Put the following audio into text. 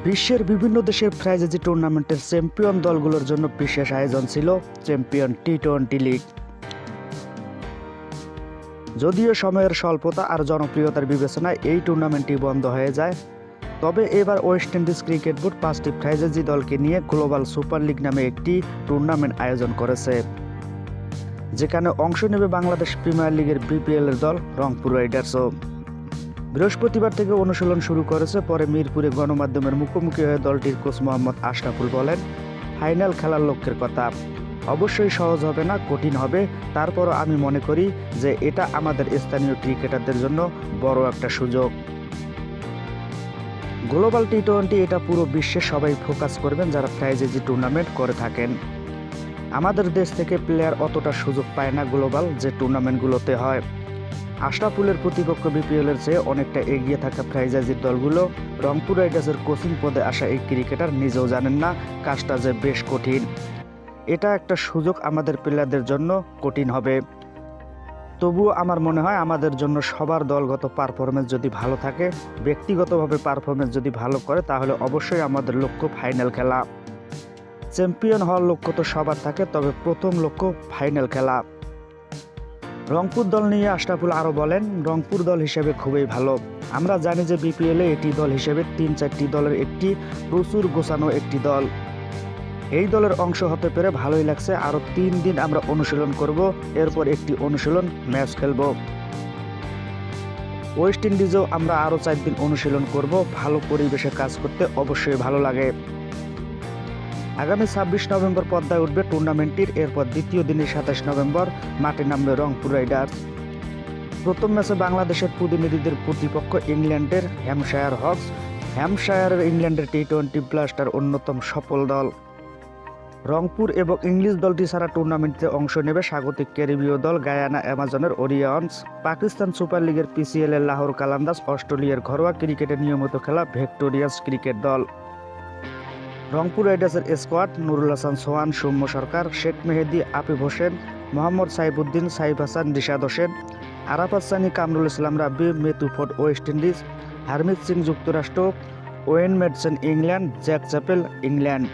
বিশ্বের বিভিন্ন দেশের ফ্র্যাঞ্চাইজি টুর্নামেন্টের চ্যাম্পিয়ন দলগুলোর জন্য বিশেষ আয়োজন ছিল চ্যাম্পিয়ন টি টোয়েন্টি লিগ যদিও সময়ের স্বল্পতা আর জনপ্রিয়তার বিবেচনায় এই টুর্নামেন্টটি বন্ধ হয়ে যায়, তবে এবার ওয়েস্ট ইন্ডিজ ক্রিকেট বোর্ড পাঁচটি ফ্র্যাঞ্চাইজি দলকে নিয়ে গ্লোবাল সুপার লিগ নামে একটি টুর্নামেন্ট আয়োজন করেছে, যেখানে অংশ নেবে বাংলাদেশ প্রিমিয়ার লিগের বিপিএল এর দল রংপুর রাইডার্সও বৃহস্পতিবার থেকে অনুশীলন শুরু করেছে, পরে মিরপুরে গণমাধ্যমের মুখোমুখি হয়ে দলটির কোচ মোহাম্মদ আশরাফুল বলেন, ফাইনাল খেলার লক্ষ্যের কথা। অবশ্যই সহজ হবে না, কঠিন হবে। তারপরও আমি মনে করি যে এটা আমাদের স্থানীয় ক্রিকেটারদের জন্য বড় একটা সুযোগ। গ্লোবাল টি টোয়েন্টি এটা পুরো বিশ্বে সবাই ফোকাস করবেন যারা ফ্রাইজেজি টুর্নামেন্ট করে থাকেন। আমাদের দেশ থেকে প্লেয়ার অতটা সুযোগ পায় না গ্লোবাল যে টুর্নামেন্টগুলোতে হয়। আশরাফুলের প্রতিপক্ষ বিপিএলের চেয়ে অনেকটা এগিয়ে থাকা ফ্রাইজাইজির দলগুলো রংপুর রাইডার্সের কোচিং পদে আসা এই ক্রিকেটার নিজেও জানেন না, কাজটা যে বেশ কঠিন। এটা একটা সুযোগ আমাদের প্লেয়ারদের জন্য কঠিন হবে। তবুও আমার মনে হয় আমাদের জন্য সবার দলগত পারফরমেন্স যদি ভালো থাকে, ব্যক্তিগতভাবে পারফরমেন্স যদি ভালো করে, তাহলে অবশ্যই আমাদের লক্ষ্য ফাইনাল খেলা। চ্যাম্পিয়ন হওয়ার লক্ষ্য তো সবার থাকে, তবে প্রথম লক্ষ্য ফাইনাল খেলা। রংপুর দল নিয়ে আশরাফুল আরও বলেন, রংপুর দল হিসেবে খুবই ভালো। আমরা জানি যে বিপিএলে এটি দল হিসেবে তিন চারটি দলের একটি প্রচুর গোছানো একটি দল। এই দলের অংশ হতে পেরে ভালোই লাগছে। আরও তিন দিন আমরা অনুশীলন করব, এরপর একটি অনুশীলন ম্যাচ খেলব। ওয়েস্ট ইন্ডিজেও আমরা আরও চার দিন অনুশীলন করব। ভালো পরিবেশে কাজ করতে অবশ্যই ভালো লাগে। আগামী ছাব্বিশ নভেম্বর পদ্মায় উঠবে টুর্নামেন্টটির এরপর দ্বিতীয় দিনে সাতাশ নভেম্বর মাঠে নামবে রংপুর রাইডার্স। প্রথম ম্যাচে বাংলাদেশের প্রতিনিধিদের প্রতিপক্ষ ইংল্যান্ডের হ্যামশায়ার হকস। হ্যামশায়ারের ইংল্যান্ডের টি টোয়েন্টি ব্লাস্টার অন্যতম সফল দল। রংপুর এবং ইংলিশ দলটি ছাড়া টুর্নামেন্টে অংশ নেবে স্বাগতিক ক্যারিবীয় দল গায়ানা অ্যামাজনের ওরিয়ন্স। পাকিস্তান সুপার লিগের পিসিএল এর লাহোর কালান্দাস অস্ট্রেলিয়ার ঘরোয়া ক্রিকেটে নিয়মিত খেলা ভিক্টোরিয়াস ক্রিকেট দল। রংপুর রাইডার্সের squad, Nurul Hasan Sohan, Soumya Sarkar, Sheikh Mehedi Afif Hossain, Mohammad Saifuddin, Saif Hasan, Rishad Hossain, Arafat Sunny, Kamrul Islam Rabbi Matthew Forde West Indies, Harmeet Singh যুক্তরাষ্ট্র, Wayne Madsen England, Zak Chappell, England.